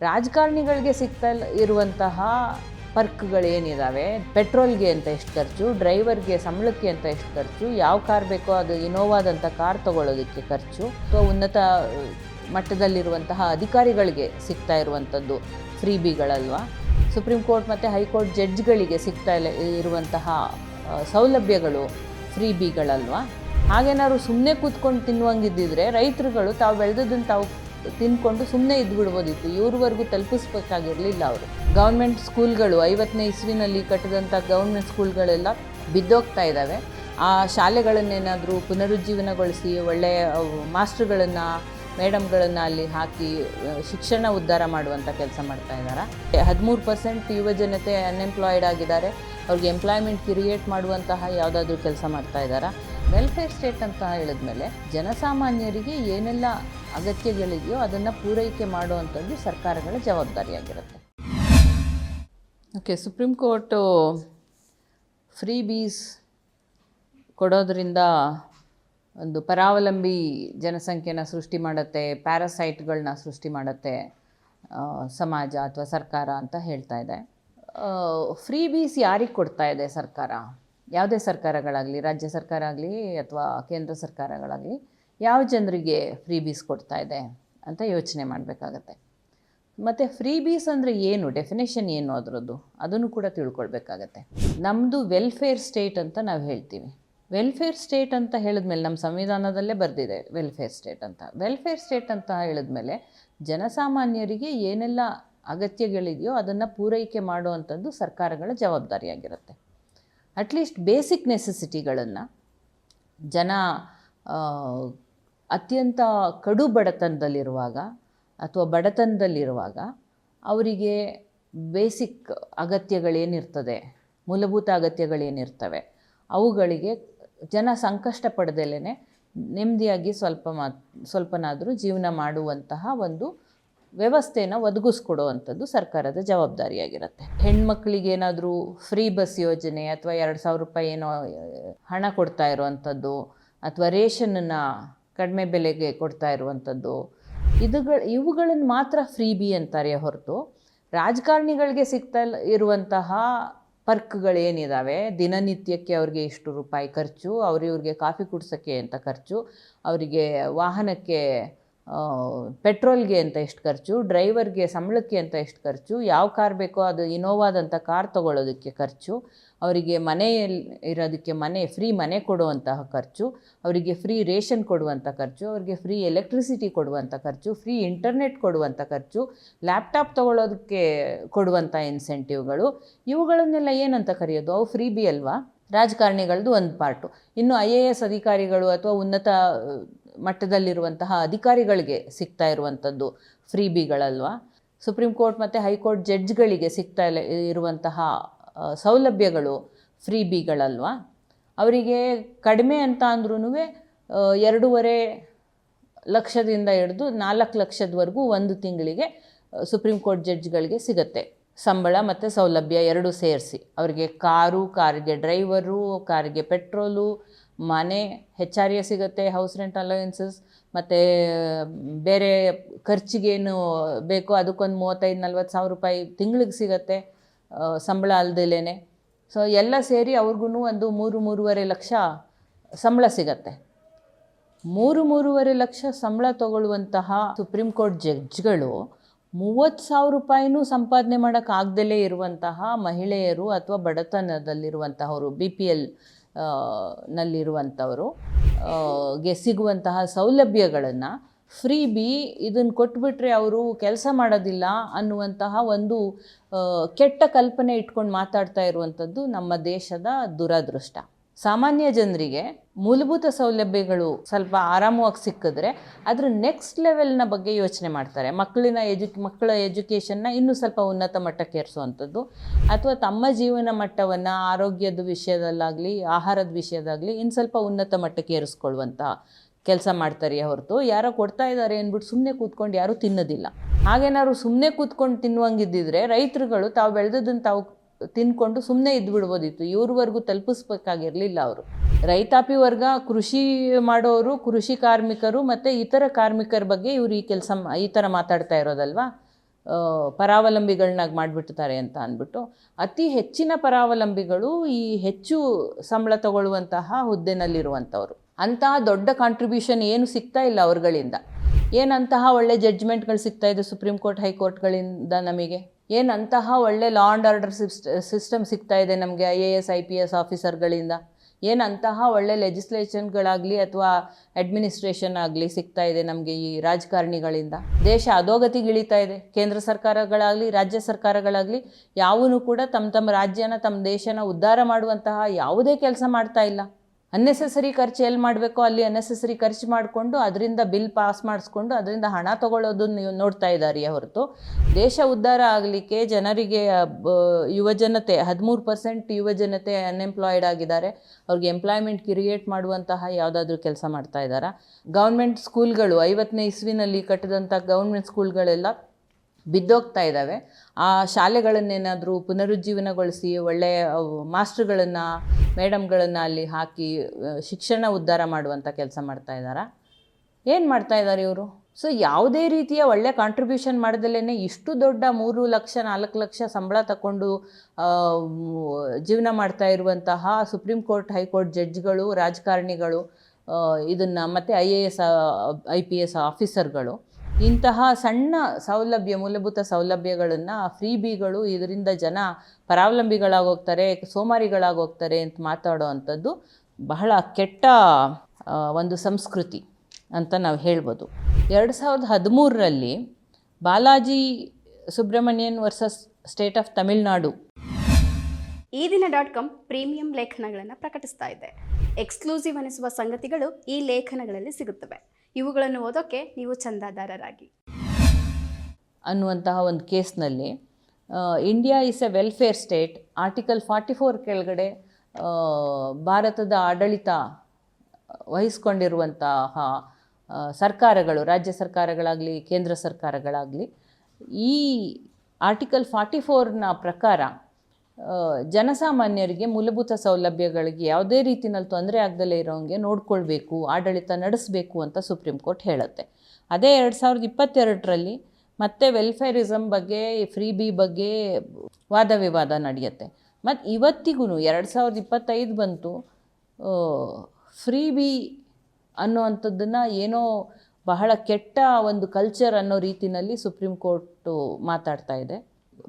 ರಾಜಕಾರಣಿಗಳಿಗೆ ಸಿಗ್ತಾ ಇಲ್ಲ- ಇರುವಂತಹ ಪರ್ಕ್ಗಳೇನಿದ್ದಾವೆ ಪೆಟ್ರೋಲ್ಗೆ ಅಂತ ಎಷ್ಟು ಖರ್ಚು? ಡ್ರೈವರ್ಗೆ ಸಂಬಳಕ್ಕೆ ಅಂತ ಎಷ್ಟು ಖರ್ಚು? ಯಾವ ಕಾರ್ ಬೇಕೋ ಅದು ಇನೋವಾದಂಥ ಕಾರ್ ತಗೊಳ್ಳೋದಕ್ಕೆ ಖರ್ಚು? ಅಥವಾ ಉನ್ನತ ಮಟ್ಟದಲ್ಲಿರುವಂತಹ ಅಧಿಕಾರಿಗಳಿಗೆ ಸಿಗ್ತಾ ಇರುವಂಥದ್ದು ಫ್ರೀ ಬಿಗಳಲ್ವಾ ಸುಪ್ರೀಂ ಕೋರ್ಟ್ ಮತ್ತು ಹೈಕೋರ್ಟ್ ಜಡ್ಜ್ಗಳಿಗೆ ಸಿಗ್ತಾ ಇಲ್ಲ, ಇರುವಂತಹ ಸೌಲಭ್ಯಗಳು ಫ್ರೀ ಬಿಗಳಲ್ವಾ ಹಾಗೇನಾದ್ರು ಸುಮ್ಮನೆ ಕೂತ್ಕೊಂಡು ತಿನ್ನುವಂಗಿದ್ದಿದ್ರೆ ರೈತರುಗಳು ತಾವು ಬೆಳೆದದನ್ನು ತಾವು ತಿನ್ಕೊಂಡು ಸುಮ್ಮನೆ ಇದ್ಬಿಡ್ಬೋದಿತ್ತು. ಇವ್ರವರೆಗೂ ತಲುಪಿಸ್ಬೇಕಾಗಿರಲಿಲ್ಲ ಅವರು. ಗೌರ್ಮೆಂಟ್ ಸ್ಕೂಲ್ಗಳು, ಐವತ್ತನೇ ಇಸ್ವಿನಲ್ಲಿ ಕಟ್ಟಿದಂಥ ಗೌರ್ಮೆಂಟ್ ಸ್ಕೂಲ್ಗಳೆಲ್ಲ ಬಿದ್ದೋಗ್ತಾ ಇದ್ದಾವೆ. ಆ ಶಾಲೆಗಳನ್ನೇನಾದರೂ ಪುನರುಜ್ಜೀವನಗೊಳಿಸಿ ಒಳ್ಳೆಯ ಮಾಸ್ಟ್ರುಗಳನ್ನು, ಮೇಡಮ್ಗಳನ್ನು ಅಲ್ಲಿ ಹಾಕಿ ಶಿಕ್ಷಣ ಉದ್ಧಾರ ಮಾಡುವಂಥ ಕೆಲಸ ಮಾಡ್ತಾ ಇದ್ದಾರೆ? ಹದಿಮೂರು ಪರ್ಸೆಂಟ್ ಯುವ ಜನತೆ ಅನ್ಎಂಪ್ಲಾಯ್ಡ್ ಆಗಿದ್ದಾರೆ. ಅವ್ರಿಗೆ ಎಂಪ್ಲಾಯ್ಮೆಂಟ್ ಕ್ರಿಯೇಟ್ ಮಾಡುವಂತಹ ಯಾವುದಾದ್ರೂ ಕೆಲಸ ಮಾಡ್ತಾ ಇದ್ದಾರಾ? ವೆಲ್ಫೇರ್ ಸ್ಟೇಟ್ ಅಂತ ಹೇಳಿದ್ಮೇಲೆ ಜನಸಾಮಾನ್ಯರಿಗೆ ಏನೆಲ್ಲ ಅಗತ್ಯಗಳಿದೆಯೋ ಅದನ್ನು ಪೂರೈಕೆ ಮಾಡುವಂಥದ್ದು ಸರ್ಕಾರಗಳ ಜವಾಬ್ದಾರಿಯಾಗಿರುತ್ತೆ. Okay supreme court freebies ಕೊಡೋದ್ರಿಂದ ಒಂದು ಪರಾವಲಂಬಿ ಜನಸಂಖ್ಯೆನ ಸೃಷ್ಟಿ ಮಾಡುತ್ತೆ ಪ್ಯಾರಾಸೈಟ್ಗಳನ್ನ ಸೃಷ್ಟಿ ಮಾಡುತ್ತೆ ಸಮಾಜ ಅಥವಾ ಸರ್ಕಾರ ಅಂತ ಹೇಳ್ತಾ ಇದೆ. ಫ್ರೀ ಬೀಸ್ ಯಾರಿಗೆ ಕೊಡ್ತಾ ಇದೆ ಸರ್ಕಾರ? ಯಾವುದೇ ಸರ್ಕಾರಗಳಾಗಲಿ, ರಾಜ್ಯ ಸರ್ಕಾರ ಆಗಲಿ ಅಥವಾ ಕೇಂದ್ರ ಸರ್ಕಾರಗಳಾಗಲಿ, ಯಾವ ಜನರಿಗೆ ಫ್ರೀ ಬೀಸ್ ಕೊಡ್ತಾ ಇದೆ ಅಂತ ಯೋಚನೆ ಮಾಡಬೇಕಾಗತ್ತೆ. ಮತ್ತು ಫ್ರೀ ಬೀಸ್ ಅಂದರೆ ಏನು? ಡೆಫಿನೇಷನ್ ಏನು ಅದರದ್ದು? ಅದನ್ನು ಕೂಡ ತಿಳ್ಕೊಳ್ಬೇಕಾಗತ್ತೆ. ನಮ್ಮದು ವೆಲ್ಫೇರ್ ಸ್ಟೇಟ್ ಅಂತ ನಾವು ಹೇಳ್ತೀವಿ. ವೆಲ್ಫೇರ್ ಸ್ಟೇಟ್ ಅಂತ ಹೇಳಿದ್ಮೇಲೆ ನಮ್ಮ ಸಂವಿಧಾನದಲ್ಲೇ ಬರೆದಿದೆ ವೆಲ್ಫೇರ್ ಸ್ಟೇಟ್ ಅಂತ. ವೆಲ್ಫೇರ್ ಸ್ಟೇಟ್ ಅಂತ ಹೇಳಿದ್ಮೇಲೆ ಜನಸಾಮಾನ್ಯರಿಗೆ ಏನೆಲ್ಲ ಅಗತ್ಯಗಳಿದೆಯೋ ಅದನ್ನು ಪೂರೈಕೆ ಮಾಡುವಂಥದ್ದು ಸರ್ಕಾರಗಳ ಜವಾಬ್ದಾರಿಯಾಗಿರುತ್ತೆ. ಅಟ್ಲೀಸ್ಟ್ ಬೇಸಿಕ್ ನೆಸೆಸಿಟಿಗಳನ್ನು ಜನ ಅತ್ಯಂತ ಕಡು ಬಡತನದಲ್ಲಿರುವಾಗ ಅಥವಾ ಬಡತನದಲ್ಲಿರುವಾಗ ಅವರಿಗೆ ಬೇಸಿಕ್ ಅಗತ್ಯಗಳೇನಿರ್ತದೆ, ಮೂಲಭೂತ ಅಗತ್ಯಗಳೇನಿರ್ತವೆ, ಅವುಗಳಿಗೆ ಜನ ಸಂಕಷ್ಟ ಪಡೆದಲೇ ನೆಮ್ಮದಿಯಾಗಿ ಸ್ವಲ್ಪ ಮಾ, ಸ್ವಲ್ಪನಾದರೂ ಜೀವನ ಮಾಡುವಂತಹ ಒಂದು ವ್ಯವಸ್ಥೆನ ಒದಗಿಸ್ಕೊಡುವಂಥದ್ದು ಸರ್ಕಾರದ ಜವಾಬ್ದಾರಿಯಾಗಿರುತ್ತೆ. ಹೆಣ್ಮಕ್ಳಿಗೆ ಏನಾದರೂ ಫ್ರೀ ಬಸ್ ಯೋಜನೆ ಅಥವಾ ಎರಡು ಸಾವಿರ ರೂಪಾಯಿ ಏನೋ ಹಣ ಕೊಡ್ತಾ ಇರುವಂಥದ್ದು ಅಥವಾ ರೇಷನನ್ನು ಕಡಿಮೆ ಬೆಲೆಗೆ ಕೊಡ್ತಾ ಇರುವಂಥದ್ದು, ಇದುಗಳ, ಇವುಗಳನ್ನು ಮಾತ್ರ ಫ್ರೀ ಬಿ ಅಂತಾರೆ ಹೊರತು ರಾಜಕಾರಣಿಗಳಿಗೆ ಸಿಗ್ತಾ ಇರುವಂತಹ ಪರ್ಕ್ಗಳೇನಿದ್ದಾವೆ ದಿನನಿತ್ಯಕ್ಕೆ ಅವ್ರಿಗೆ ಇಷ್ಟು ರೂಪಾಯಿ ಖರ್ಚು ಅವ್ರಿವ್ರಿಗೆ ಕಾಫಿ ಕುಡ್ಸೋಕ್ಕೆ ಅಂತ ಖರ್ಚು, ಅವರಿಗೆ ವಾಹನಕ್ಕೆ ಪೆಟ್ರೋಲ್ಗೆ ಅಂತ ಎಷ್ಟು ಖರ್ಚು, ಡ್ರೈವರ್ಗೆ ಸಂಬಳಕ್ಕೆ ಅಂತ ಎಷ್ಟು ಖರ್ಚು, ಯಾವ ಕಾರ್ ಬೇಕೋ ಅದು ಇನೋವಾದಂಥ ಕಾರ್ ತೊಗೊಳೋದಕ್ಕೆ ಖರ್ಚು, ಅವರಿಗೆ ಮನೆಯಲ್ಲಿ ಇರೋದಕ್ಕೆ ಮನೆ, ಫ್ರೀ ಮನೆ ಕೊಡುವಂತಹ ಖರ್ಚು, ಅವರಿಗೆ ಫ್ರೀ ರೇಷನ್ ಕೊಡುವಂಥ ಖರ್ಚು, ಅವರಿಗೆ ಫ್ರೀ ಎಲೆಕ್ಟ್ರಿಸಿಟಿ ಕೊಡುವಂಥ ಖರ್ಚು, ಫ್ರೀ ಇಂಟರ್ನೆಟ್ ಕೊಡುವಂಥ ಖರ್ಚು, ಲ್ಯಾಪ್ಟಾಪ್ ತಗೊಳ್ಳೋದಕ್ಕೆ ಕೊಡುವಂಥ ಇನ್ಸೆಂಟಿವ್ಗಳು, ಇವುಗಳನ್ನೆಲ್ಲ ಏನಂತ ಕರೆಯೋದು? ಅವು ಫ್ರೀ ಬಿ ಅಲ್ವಾ? ರಾಜಕಾರಣಿಗಳದ್ದು ಒಂದು ಪಾರ್ಟು. ಇನ್ನು ಐ ಎ ಎಸ್ ಅಧಿಕಾರಿಗಳು ಅಥವಾ ಉನ್ನತ ಮಟ್ಟದಲ್ಲಿರುವಂತಹ ಅಧಿಕಾರಿಗಳಿಗೆ ಸಿಗ್ತಾ ಇರುವಂಥದ್ದು ಫ್ರೀ ಬಿಗಳಲ್ವಾ ಸುಪ್ರೀಂ ಕೋರ್ಟ್ ಮತ್ತು ಹೈಕೋರ್ಟ್ ಜಡ್ಜ್ಗಳಿಗೆ ಸಿಗ್ತಾ ಇರುವಂತಹ ಸೌಲಭ್ಯಗಳು ಫ್ರೀ ಬಿಗಳಲ್ವಾ ಅವರಿಗೆ ಕಡಿಮೆ ಅಂತ ಅಂದ್ರೂ ಎರಡೂವರೆ ಲಕ್ಷದಿಂದ ಹಿಡಿದು ನಾಲ್ಕು ಲಕ್ಷದವರೆಗೂ ಒಂದು ತಿಂಗಳಿಗೆ ಸುಪ್ರೀಂ ಕೋರ್ಟ್ ಜಡ್ಜ್ಗಳಿಗೆ ಸಿಗುತ್ತೆ. ಸಂಬಳ ಮತ್ತು ಸೌಲಭ್ಯ ಎರಡೂ ಸೇರಿಸಿ. ಅವರಿಗೆ ಕಾರು, ಕಾರಿಗೆ ಡ್ರೈವರು, ಕಾರಿಗೆ ಪೆಟ್ರೋಲು ಮನೆ ಹೆಚ್ ಆರ್ ಎ ಸಿಗುತ್ತೆ ಹೌಸ್ ರೆಂಟ್ ಅಲೋಯೆನ್ಸಸ್ ಮತ್ತು, ಬೇರೆ ಖರ್ಚಿಗೇನು ಬೇಕೋ ಅದಕ್ಕೊಂದು ಮೂವತ್ತೈದು, ನಲ್ವತ್ತು ಸಾವಿರ ರೂಪಾಯಿ ತಿಂಗಳಿಗೆ ಸಿಗುತ್ತೆ ಸಂಬಳ ಅಲ್ದಲೇ ಸೊ ಎಲ್ಲ ಸೇರಿ ಅವ್ರಿಗೂ ಒಂದು ಮೂರು, ಮೂರುವರೆ ಲಕ್ಷ ಸಂಬಳ ಸಿಗತ್ತೆ. ಮೂರು, ಮೂರುವರೆ ಲಕ್ಷ ಸಂಬಳ ತಗೊಳ್ಳುವಂತಹ ಸುಪ್ರೀಂ ಕೋರ್ಟ್ ಜಡ್ಜ್ಗಳು ಮೂವತ್ತು ಸಾವಿರ ರೂಪಾಯಿನೂ ಸಂಪಾದನೆ ಮಾಡೋಕ್ಕಾಗ್ದಲೇ ಇರುವಂತಹ ಮಹಿಳೆಯರು ಅಥವಾ ಬಡತನದಲ್ಲಿರುವಂತಹವರು ಬಿ ಪಿ ಎಲ್ ನಲ್ಲಿರುವಂಥವರು. ಗೆ ಸಿಗುವಂತಹ ಸೌಲಭ್ಯಗಳನ್ನು ಫ್ರೀ ಬಿ ಇದನ್ನು ಕೊಟ್ಬಿಟ್ರೆ ಅವರು ಕೆಲಸ ಮಾಡೋದಿಲ್ಲ ಅನ್ನುವಂತಹ ಒಂದು ಕೆಟ್ಟ ಕಲ್ಪನೆ ಇಟ್ಕೊಂಡು ಮಾತಾಡ್ತಾ ಇರುವಂಥದ್ದು ನಮ್ಮ ದೇಶದ ದುರದೃಷ್ಟ. ಸಾಮಾನ್ಯ ಜನರಿಗೆ ಮೂಲಭೂತ ಸೌಲಭ್ಯಗಳು ಸ್ವಲ್ಪ ಆರಾಮವಾಗಿ ಸಿಕ್ಕಿದ್ರೆ ಅದ್ರ ನೆಕ್ಸ್ಟ್ ಲೆವೆಲ್ನ ಬಗ್ಗೆ ಯೋಚನೆ ಮಾಡ್ತಾರೆ. ಮಕ್ಕಳಿನ ಎಜು ಮಕ್ಕಳ ಎಜುಕೇಷನ್ನ ಇನ್ನೂ ಸ್ವಲ್ಪ ಉನ್ನತ ಮಟ್ಟಕ್ಕೆ ಏರಿಸುವಂಥದ್ದು. ಅಥವಾ ತಮ್ಮ ಜೀವನ ಮಟ್ಟವನ್ನು, ಆರೋಗ್ಯದ ವಿಷಯದಲ್ಲಾಗಲಿ, ಆಹಾರದ ವಿಷಯದಾಗಲಿ ಇನ್ನು ಸ್ವಲ್ಪ ಉನ್ನತ ಮಟ್ಟಕ್ಕೆ ಏರಿಸ್ಕೊಳ್ಳುವಂಥ ಕೆಲಸ ಮಾಡ್ತಾರೆ ಹೊರತು. ಯಾರೋ ಕೊಡ್ತಾ ಇದ್ದಾರೆ ಅಂದ್ಬಿಟ್ಟು ಸುಮ್ಮನೆ ಕೂತ್ಕೊಂಡು ಯಾರೂ ತಿನ್ನೋದಿಲ್ಲ. ಹಾಗೇನಾದ್ರು ಸುಮ್ಮನೆ ಕೂತ್ಕೊಂಡು ತಿನ್ನುವಂಗಿದ್ದಿದ್ರೆ ರೈತರುಗಳು ತಾವು ಬೆಳೆದದನ್ನು ತಾವು ತಿನ್ಕೊಂಡು ಸುಮ್ಮನೆ ಇದ್ಬಿಡ್ಬೋದಿತ್ತು. ಇವ್ರವರೆಗೂ ತಲುಪಿಸ್ಬೇಕಾಗಿರಲಿಲ್ಲ ಅವರು. ರೈತಾಪಿ ವರ್ಗ, ಕೃಷಿ ಮಾಡೋರು, ಕೃಷಿ ಕಾರ್ಮಿಕರು ಮತ್ತು ಇತರ ಕಾರ್ಮಿಕರ ಬಗ್ಗೆ ಇವರು ಈ ಕೆಲಸ ಈ ಥರ ಮಾತಾಡ್ತಾ ಇರೋದಲ್ವಾ? ಪರಾವಲಂಬಿಗಳನ್ನಾಗಿ ಮಾಡಿಬಿಡ್ತಾರೆ ಅಂತ ಅಂದ್ಬಿಟ್ಟು. ಅತಿ ಹೆಚ್ಚಿನ ಪರಾವಲಂಬಿಗಳು ಈ ಹೆಚ್ಚು ಸಂಬಳ ತಗೊಳ್ಳುವಂತಹ ಹುದ್ದೆನಲ್ಲಿರುವಂಥವ್ರು. ಅಂತಹ ದೊಡ್ಡ ಕಾಂಟ್ರಿಬ್ಯೂಷನ್ ಏನು ಸಿಗ್ತಾ ಇಲ್ಲ ಅವ್ರಗಳಿಂದ. ಏನಂತಹ ಒಳ್ಳೆ ಜಡ್ಜ್ಮೆಂಟ್ಗಳು ಸಿಗ್ತಾ ಇದೆ ಸುಪ್ರೀಂ ಕೋರ್ಟ್, ಹೈಕೋರ್ಟ್ಗಳಿಂದ ನಮಗೆ? ಏನಂತಹ ಒಳ್ಳೆ ಲಾ ಆ್ಯಂಡ್ ಆರ್ಡರ್ ಸಿಸ್ಟಮ್ ಸಿಗ್ತಾ ಇದೆ ನಮಗೆ I A S I P S ಆಫೀಸರ್ಗಳಿಂದ ಏನಂತಹ ಒಳ್ಳೆ ಲೆಜಿಸ್ಲೇಷನ್ಗಳಾಗಲಿ ಅಥವಾ ಅಡ್ಮಿನಿಸ್ಟ್ರೇಷನ್ ಆಗಲಿ ಸಿಗ್ತಾ ಇದೆ ನಮಗೆ ಈ ರಾಜಕಾರಣಿಗಳಿಂದ. ದೇಶ ಅಧೋಗತಿಗಿಳಿತಾ ಇದೆ. ಕೇಂದ್ರ ಸರ್ಕಾರಗಳಾಗಲಿ, ರಾಜ್ಯ ಸರ್ಕಾರಗಳಾಗಲಿ ಯಾವೂ ಕೂಡ ತಮ್ಮ ತಮ್ಮ ರಾಜ್ಯನ ತಮ್ಮ ದೇಶನ ಉದ್ಧಾರ ಮಾಡುವಂತಹ ಯಾವುದೇ ಕೆಲಸ ಮಾಡ್ತಾ ಇಲ್ಲ. ಅನ್ನೆಸೆಸರಿ ಖರ್ಚು ಎಲ್ಲಿ ಮಾಡಬೇಕೋ ಅಲ್ಲಿ ಅನ್ನೆಸೆಸರಿ ಖರ್ಚು ಮಾಡಿಕೊಂಡು ಅದರಿಂದ ಬಿಲ್ ಪಾಸ್ ಮಾಡಿಸ್ಕೊಂಡು ಅದರಿಂದ ಹಣ ತಗೊಳ್ಳೋದನ್ನು ನೀವು ನೋಡ್ತಾ ಇದ್ದಾರೆ ಹೊರತು. ದೇಶ ಉದ್ಧಾರ ಆಗಲಿಕ್ಕೆ ಜನರಿಗೆ ಯುವಜನತೆ, ಹದಿಮೂರು ಪರ್ಸೆಂಟ್ ಯುವಜನತೆ ಅನ್ಎಂಪ್ಲಾಯ್ಡ್ ಆಗಿದ್ದಾರೆ. ಅವ್ರಿಗೆ ಎಂಪ್ಲಾಯ್ಮೆಂಟ್ ಕ್ರಿಯೇಟ್ ಮಾಡುವಂತಹ ಯಾವುದಾದ್ರೂ ಕೆಲಸ ಮಾಡ್ತಾ ಇದ್ದಾರಾ ಗೌರ್ಮೆಂಟ್ ಸ್ಕೂಲ್ಗಳು ಐವತ್ತನೇ ಇಸ್ವಿನಲ್ಲಿ ಕಟ್ಟಿದಂಥ ಗೌರ್ಮೆಂಟ್ ಸ್ಕೂಲ್ಗಳೆಲ್ಲ ಬಿದ್ದೋಗ್ತಾ ಇದ್ದಾವೆ ಆ ಶಾಲೆಗಳನ್ನೇನಾದರೂ ಪುನರುಜ್ಜೀವನಗೊಳಿಸಿ ಒಳ್ಳೆಯ ಮಾಸ್ಟ್ರುಗಳನ್ನು ಮೇಡಮ್ಗಳನ್ನು ಅಲ್ಲಿ ಹಾಕಿ ಶಿಕ್ಷಣ ಉದ್ಧಾರ ಮಾಡುವಂಥ ಕೆಲಸ ಮಾಡ್ತಾ ಇದ್ದಾರಾ? ಏನು ಮಾಡ್ತಾ ಇದ್ದಾರೆ ಇವರು? ಸೊ ಯಾವುದೇ ರೀತಿಯ ಒಳ್ಳೆ ಕಾಂಟ್ರಿಬ್ಯೂಷನ್ ಮಾಡ್ದಲೇ ಇಷ್ಟು ದೊಡ್ಡ ಮೂರು ಲಕ್ಷ, ನಾಲ್ಕು ಲಕ್ಷ ಸಂಬಳ ತಗೊಂಡು ಜೀವನ ಮಾಡ್ತಾ ಇರುವಂತಹ ಸುಪ್ರೀಂ ಕೋರ್ಟ್ ಹೈಕೋರ್ಟ್ ಜಡ್ಜ್ಗಳು ರಾಜಕಾರಣಿಗಳು ಇದನ್ನು ಮತ್ತು I A S I P S ಆಫೀಸರ್ಗಳು ಇಂತಹ ಸಣ್ಣ ಸೌಲಭ್ಯ, ಮೂಲಭೂತ ಸೌಲಭ್ಯಗಳನ್ನು ಫ್ರೀ ಬಿಗಳು ಇದರಿಂದ ಜನ ಪರಾವಲಂಬಿಗಳಾಗೋಗ್ತಾರೆ, ಸೋಮಾರಿಗಳಾಗೋಗ್ತಾರೆ ಅಂತ ಮಾತಾಡೋ ಅಂಥದ್ದು ಬಹಳ ಕೆಟ್ಟ ಒಂದು ಸಂಸ್ಕೃತಿ ಅಂತ ನಾವು ಹೇಳ್ಬೋದು. ಎರಡು ಸಾವಿರದ ಹದಿಮೂರರಲ್ಲಿ Balaji Subrahmanyan versus state of Tamil Nadu ಈ ದಿನ ಡಾಟ್ ಕಾಮ್ ಪ್ರೀಮಿಯಂ ಲೇಖನಗಳನ್ನು ಪ್ರಕಟಿಸ್ತಾ ಇದೆ. ಎಕ್ಸ್ಕ್ಲೂಸಿವ್ ಅನಿಸುವ ಸಂಗತಿಗಳು ಈ ಲೇಖನಗಳಲ್ಲಿ ಸಿಗುತ್ತವೆ. ಇವುಗಳನ್ನು ಓದೋಕೆ ನೀವು ಚಂದಾದಾರರಾಗಿ. ಅನ್ನುವಂತಹ ಒಂದು ಕೇಸ್ನಲ್ಲಿ India is a welfare state article forty four ಕೆಳಗಡೆ ಭಾರತದ ಆಡಳಿತ ವಹಿಸ್ಕೊಂಡಿರುವಂತಹ ಸರ್ಕಾರಗಳು, ರಾಜ್ಯ ಸರ್ಕಾರಗಳಾಗಲಿ, ಕೇಂದ್ರ ಸರ್ಕಾರಗಳಾಗಲಿ, ಈ ಆರ್ಟಿಕಲ್ ಫಾರ್ಟಿ ಫೋರ್ನ ಪ್ರಕಾರ ಜನಸಾಮಾನ್ಯರಿಗೆ ಮೂಲಭೂತ ಸೌಲಭ್ಯಗಳಿಗೆ ಯಾವುದೇ ರೀತಿನಲ್ಲಿ ತೊಂದರೆ ಆಗದಲ್ಲೇ ಇರೋಂಗೆ ನೋಡ್ಕೊಳ್ಬೇಕು, ಆಡಳಿತ ನಡೆಸಬೇಕು ಅಂತ ಸುಪ್ರೀಂ ಕೋರ್ಟ್ ಹೇಳುತ್ತೆ. ಅದೇ ಎರಡು ಸಾವಿರದ ಇಪ್ಪತ್ತೆರಡರಲ್ಲಿ ಮತ್ತೆ ವೆಲ್ಫೇರಿಸಮ್ ಬಗ್ಗೆ ಫ್ರೀ ಬಿ ಬಗ್ಗೆ ವಾದ ವಿವಾದ ನಡೆಯುತ್ತೆ. ಮತ್ತು ಇವತ್ತಿಗೂ ಎರಡು ಸಾವಿರದ ಇಪ್ಪತ್ತೈದು ಬಂತು ಫ್ರೀ ಬಿ ಅನ್ನುವಂಥದ್ದನ್ನು ಏನೋ ಬಹಳ ಕೆಟ್ಟ ಒಂದು ಕಲ್ಚರ್ ಅನ್ನೋ ರೀತಿಯಲ್ಲಿ ಸುಪ್ರೀಂ ಕೋರ್ಟು ಮಾತಾಡ್ತಾ ಇದೆ.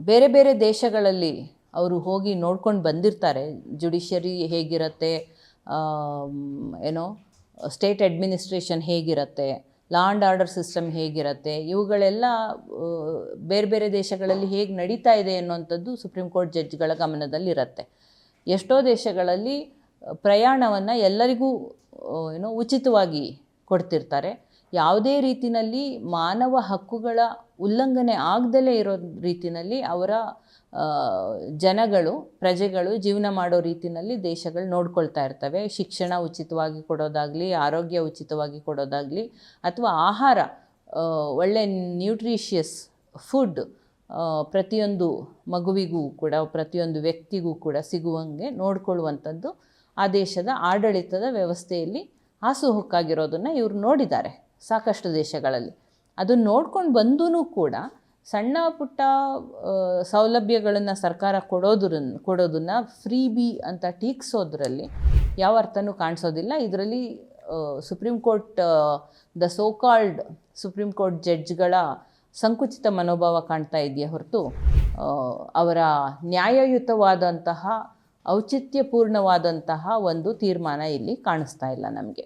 ಬೇರೆ ಬೇರೆ ದೇಶಗಳಲ್ಲಿ ಅವರು ಹೋಗಿ ನೋಡ್ಕೊಂಡು ಬಂದಿರ್ತಾರೆ. ಜುಡಿಷರಿ ಹೇಗಿರುತ್ತೆ? ಏನೋ, ಸ್ಟೇಟ್ ಅಡ್ಮಿನಿಸ್ಟ್ರೇಷನ್ ಹೇಗಿರುತ್ತೆ? ಲಾ ಆ್ಯಂಡ್ ಆರ್ಡರ್ ಸಿಸ್ಟಮ್ ಹೇಗಿರುತ್ತೆ? ಇವುಗಳೆಲ್ಲ ಬೇರೆ ಬೇರೆ ದೇಶಗಳಲ್ಲಿ ಹೇಗೆ ನಡೀತಾ ಇದೆ ಅನ್ನೋಂಥದ್ದು ಸುಪ್ರೀಂ ಕೋರ್ಟ್ ಜಡ್ಜ್ಗಳ ಗಮನದಲ್ಲಿರುತ್ತೆ. ಎಷ್ಟೋ ದೇಶಗಳಲ್ಲಿ ಪ್ರಯಾಣವನ್ನು ಎಲ್ಲರಿಗೂ ಏನೋ, ಉಚಿತವಾಗಿ ಕೊಡ್ತಿರ್ತಾರೆ. ಯಾವುದೇ ರೀತಿಯಲ್ಲಿ ಮಾನವ ಹಕ್ಕುಗಳ ಉಲ್ಲಂಘನೆ ಆಗದಲೇ ಇರೋ ರೀತಿಯಲ್ಲಿ ಅವರ ಜನಗಳು, ಪ್ರಜೆಗಳು ಜೀವನ ಮಾಡೋ ರೀತಿಯಲ್ಲಿ ದೇಶಗಳು ನೋಡ್ಕೊಳ್ತಾ ಇರ್ತವೆ. ಶಿಕ್ಷಣ ಉಚಿತವಾಗಿ ಕೊಡೋದಾಗಲಿ, ಆರೋಗ್ಯ ಉಚಿತವಾಗಿ ಕೊಡೋದಾಗಲಿ, ಅಥವಾ ಆಹಾರ ಒಳ್ಳೆ ನ್ಯೂಟ್ರಿಷಿಯಸ್ ಫುಡ್ ಪ್ರತಿಯೊಂದು ಮಗುವಿಗೂ ಕೂಡ, ಪ್ರತಿಯೊಂದು ವ್ಯಕ್ತಿಗೂ ಕೂಡ ಸಿಗುವಂಗೆ ನೋಡಿಕೊಳ್ಳುವಂಥದ್ದು ಆ ದೇಶದ ಆಡಳಿತದ ವ್ಯವಸ್ಥೆಯಲ್ಲಿ ಹಾಸುಹೊಕ್ಕಾಗಿರೋದನ್ನು ಇವರು ನೋಡಿದ್ದಾರೆ ಸಾಕಷ್ಟು ದೇಶಗಳಲ್ಲಿ. ಅದನ್ನು ನೋಡ್ಕೊಂಡು ಬಂದೂ ಕೂಡ ಸಣ್ಣ ಪುಟ್ಟ ಸೌಲಭ್ಯಗಳನ್ನು ಸರ್ಕಾರ ಕೊಡೋದ್ರನ್ನ ಕೊಡೋದನ್ನು ಫ್ರೀ ಬಿ ಅಂತ ಟೀಕ್ಸೋದ್ರಲ್ಲಿ ಯಾವ ಅರ್ಥನೂ ಕಾಣಿಸೋದಿಲ್ಲ. ಇದರಲ್ಲಿ supreme court the so called supreme court ಜಡ್ಜ್ಗಳ ಸಂಕುಚಿತ ಮನೋಭಾವ ಕಾಣ್ತಾ ಇದೆಯಾ ಹೊರತು ಅವರ ನ್ಯಾಯಯುತವಾದಂತಹ, ಔಚಿತ್ಯಪೂರ್ಣವಾದಂತಹ ಒಂದು ತೀರ್ಮಾನ ಇಲ್ಲಿ ಕಾಣಿಸ್ತಾ ಇಲ್ಲ ನಮಗೆ.